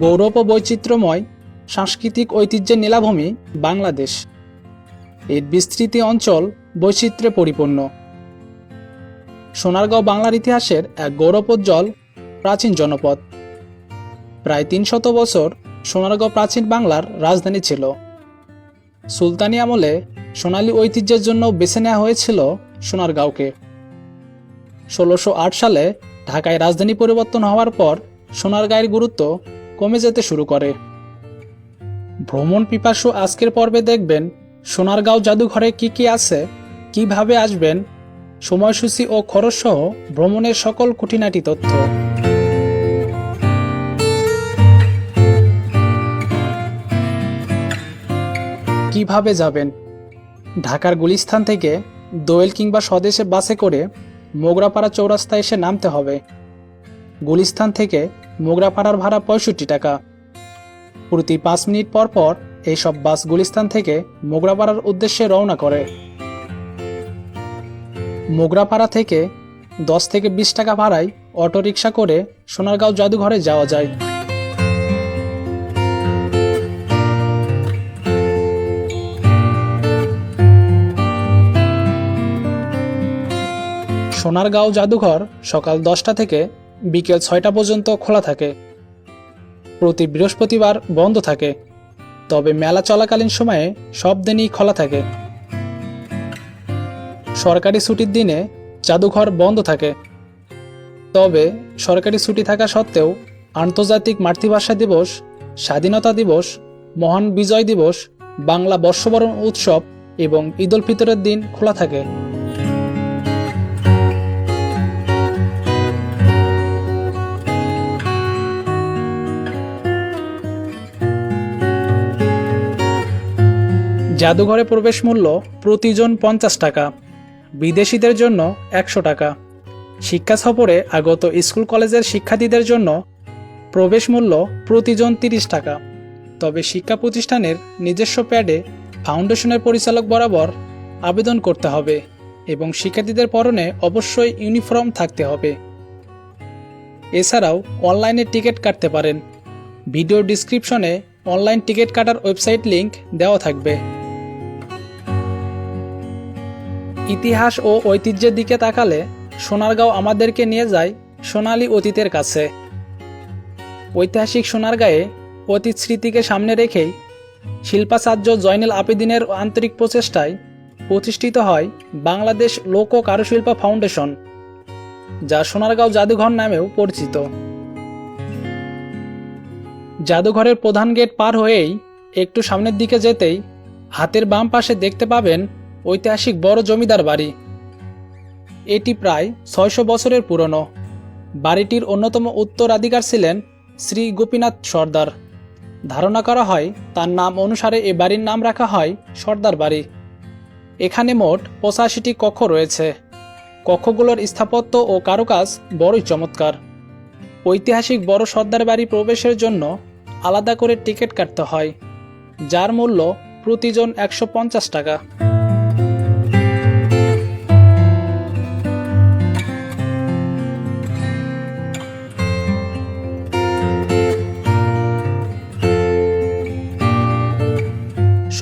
গৌরব ও বৈচিত্র্যময় সাংস্কৃতিক ঐতিহ্যের নীলাভূমি বাংলাদেশ। এর বিস্তৃতি অঞ্চল বৈচিত্র্যে পরিপূর্ণ। সোনারগাঁও বাংলার ইতিহাসের এক গৌরবোজ্জ্বল প্রাচীন জনপদ। প্রায় তিন শত বছর সোনারগাঁও প্রাচীন বাংলার রাজধানী ছিল। সুলতানি আমলে সোনালী ঐতিহ্যের জন্য বেছে নেওয়া হয়েছিল সোনারগাঁওকে। ষোলোশো সালে ঢাকায় রাজধানী পরিবর্তন হওয়ার পর সোনারগাঁয়ের গুরুত্ব কমে যেতে শুরু করে। ভ্রমণ পিপাসু আজকের পর্বে দেখবেন, সোনারগাঁও জাদুঘরে কি কি আছে, কীভাবে আসবেন, সময়সূচি ও খরচ সহ ভ্রমণের সকল খুঁটিনাটি তথ্য। কীভাবে যাবেন? ঢাকার গুলিস্থান থেকে দোয়েল কিংবা স্বদেশে বাসে করে মোগরাপাড়া চৌরাস্তায় এসে নামতে হবে। গুলিস্থান থেকে মোগরাপাড়ার ভাড়া পঁয়ষট্টি টাকা। প্রতি পাঁচ মিনিট পর পর এইসব বাস গুলিস্তান থেকে মোগরাপাড়ার উদ্দেশ্যে রওনা করে। মোগরাপাড়া থেকে দশ থেকে বিশ টাকা ভাড়ায় অটোরিকশা করে সোনারগাঁও জাদুঘরে যাওয়া যায়। সোনারগাঁও জাদুঘর সকাল দশটা থেকে বিকেল ছয়টা পর্যন্ত খোলা থাকে। প্রতি বৃহস্পতিবার বন্ধ থাকে। তবে মেলা চলাকালীন সময়ে সব দিনই খোলা থাকে। সরকারি ছুটির দিনে জাদুঘর বন্ধ থাকে। তবে সরকারি ছুটি থাকা সত্ত্বেও আন্তর্জাতিক মাতৃভাষা দিবস, স্বাধীনতা দিবস, মহান বিজয় দিবস, বাংলা বর্ষবরণ উৎসব এবং ঈদ ফিতরের দিন খোলা থাকে। জাদুঘরে প্রবেশ মূল্য প্রতিজন পঞ্চাশ টাকা। বিদেশিদের জন্য একশো টাকা। শিক্ষা সফরে আগত স্কুল কলেজের শিক্ষার্থীদের জন্য প্রবেশ মূল্য প্রতিজন তিরিশ টাকা। তবে শিক্ষা প্রতিষ্ঠানের নিজস্ব প্যাডে ফাউন্ডেশনের পরিচালক বরাবর আবেদন করতে হবে এবং শিক্ষার্থীদের পরনে অবশ্যই ইউনিফর্ম থাকতে হবে। এছাড়াও অনলাইনে টিকিট কাটতে পারেন। ভিডিও ডিসক্রিপশনে অনলাইন টিকিট কাটার ওয়েবসাইট লিংক দেওয়া থাকবে। ইতিহাস ও ঐতিহ্যের দিকে তাকালে সোনারগাঁও আমাদেরকে নিয়ে যায় সোনালি অতীতের কাছে। ঐতিহাসিক সোনারগাঁয়ে অতীত স্মৃতিকে সামনে রেখেই শিল্পাচার্য জয়নুল আবেদিনের আন্তরিক প্রচেষ্টায় প্রতিষ্ঠিত হয় বাংলাদেশ লোক ও কারুশিল্প ফাউন্ডেশন, যা সোনারগাঁও জাদুঘর নামেও পরিচিত। জাদুঘরের প্রধান গেট পার হয়েই একটু সামনের দিকে যেতেই হাতের বাম পাশে দেখতে পাবেন ঐতিহাসিক বড় জমিদার বাড়ি। এটি প্রায় ছয়শো বছরের পুরনো। বাড়িটির অন্যতম উত্তরাধিকার ছিলেন শ্রী গোপীনাথ সর্দার। ধারণা করা হয়, তার নাম অনুসারে এ বাড়ির নাম রাখা হয় সর্দার বাড়ি। এখানে মোট পঁচাশিটি কক্ষ রয়েছে। কক্ষগুলোর স্থাপত্য ও কারুকাজ বড়ই চমৎকার। ঐতিহাসিক বড় সর্দার বাড়ি প্রবেশের জন্য আলাদা করে টিকিট কাটতে হয়, যার মূল্য প্রতিজন একশো পঞ্চাশ টাকা।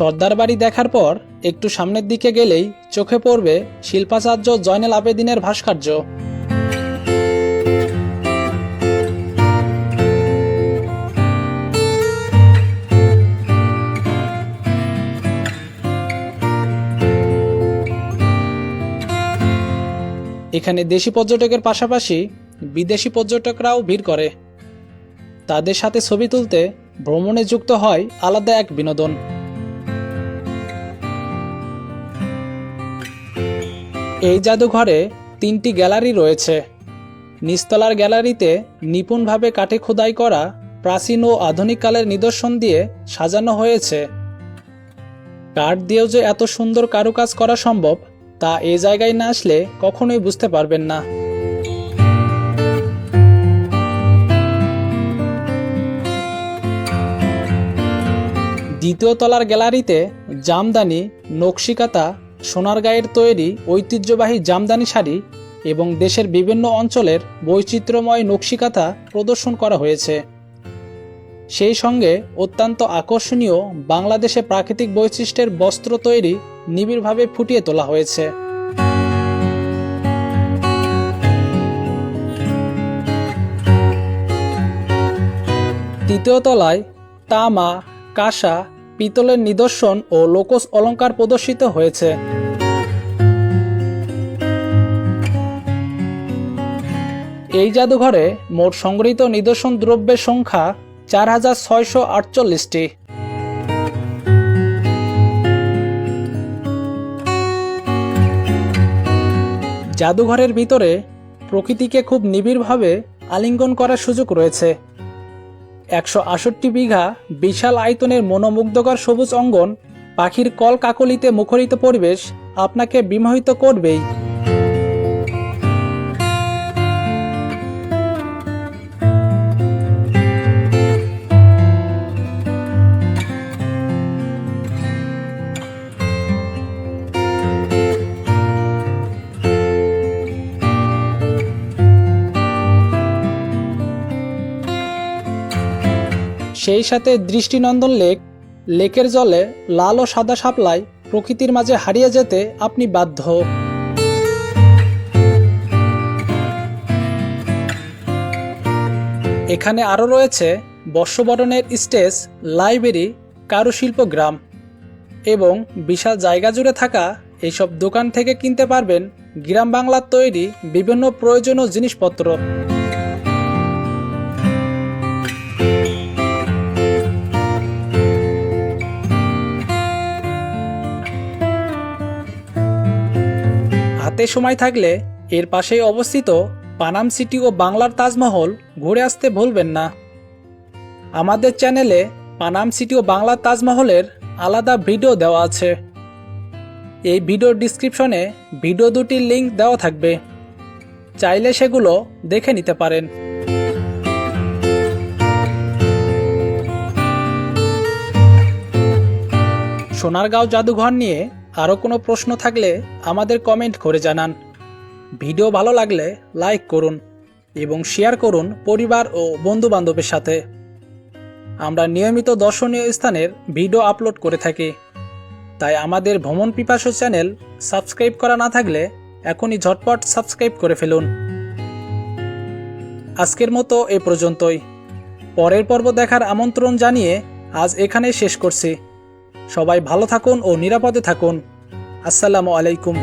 সর্দার বাড়ি দেখার পর একটু সামনের দিকে গেলেই চোখে পড়বে শিল্পাচার্য জয়নাল আবেদিনের ভাস্কর্য। এখানে দেশি পর্যটকের পাশাপাশি বিদেশি পর্যটকরাও ভিড় করে। তাদের সাথে ছবি তুলতে ভ্রমণে যুক্ত হয় আলাদা এক বিনোদন। এই জাদুঘরে তিনটি গ্যালারি রয়েছে। নিস্তলার গ্যালারিতে নিপুণভাবে কাঠে খোদাই করা প্রাচীন ও আধুনিক কালের নিদর্শন দিয়ে সাজানো হয়েছে। কাঠ দিয়েও যে এত সুন্দর কারুকাজ করা সম্ভব, তা এ জায়গায় না আসলে কখনোই বুঝতে পারবেন না। দ্বিতীয় তলার গ্যালারিতে জামদানি, নকশিকাতা সোনারগাঁয়ের তৈরি ঐতিহ্যবাহী জামদানি শাড়ি এবং দেশের বিভিন্ন অঞ্চলের বৈচিত্র্যময় নকশিকাতা প্রদর্শন করা হয়েছে। সেই সঙ্গে অত্যন্ত আকর্ষণীয় বাংলাদেশে প্রাকৃতিক বৈশিষ্ট্যের বস্ত্র তৈরি নিবিড়ভাবে ফুটিয়ে তোলা হয়েছে। তৃতীয় তলায় তামা, কাঁসা পিতলের নিদর্শন ও লোকস অলঙ্কার প্রদর্শিত হয়েছে। এই জাদুঘরে মোট সংগৃহীত নিদর্শন দ্রব্যের সংখ্যা চার হাজার ছয়শো আটচল্লিশটি। জাদুঘরের ভিতরে প্রকৃতিকে খুব নিবিড়ভাবে আলিঙ্গন করার সুযোগ রয়েছে। একশো আষট্টি বিঘা বিশাল আয়তনের মনোমুগ্ধকর সবুজ অঙ্গন পাখির কল কাকলিতে মুখরিত পরিবেশ আপনাকে বিমোহিত করবেই। সেই সাথে দৃষ্টিনন্দন লেক, লেকের জলে লাল ও সাদা শাপলায় প্রকৃতির মাঝে হারিয়ে যেতে আপনি বাধ্য। এখানে আরও রয়েছে বর্ষবরণের স্টেজ, লাইব্রেরি, কারুশিল্প গ্রাম এবং বিশাল জায়গা জুড়ে থাকা এইসব দোকান থেকে কিনতে পারবেন গ্রাম বাংলার তৈরি বিভিন্ন প্রয়োজনীয় জিনিসপত্র। হাতে সময় থাকলে এর পাশেই অবস্থিত পানাম সিটি ও বাংলার তাজমহল ঘুরে আসতে ভুলবেন না। আমাদের চ্যানেলে পানাম সিটি ও বাংলার তাজমহলের আলাদা ভিডিও দেওয়া আছে। এই ভিডিওর ডিসক্রিপশনে ভিডিও দুটির লিঙ্ক দেওয়া থাকবে। চাইলে সেগুলো দেখে নিতে পারেন। সোনারগাঁও জাদুঘর নিয়ে আরও কোনো প্রশ্ন থাকলে আমাদের কমেন্ট করে জানান। ভিডিও ভালো লাগলে লাইক করুন এবং শেয়ার করুন পরিবার ও বন্ধু বান্ধবের সাথে। আমরা নিয়মিত দর্শনীয় স্থানের ভিডিও আপলোড করে থাকি। তাই আমাদের ভ্রমণ পিপাসু চ্যানেল সাবস্ক্রাইব করা না থাকলে এখনই ঝটপট সাবস্ক্রাইব করে ফেলুন। আজকের মতো এ পর্যন্তই। পরের পর্ব দেখার আমন্ত্রণ জানিয়ে আজ এখানেই শেষ করছি। সবাই ভালো থাকুন ও নিরাপদে থাকুন। আসসালামু আলাইকুম।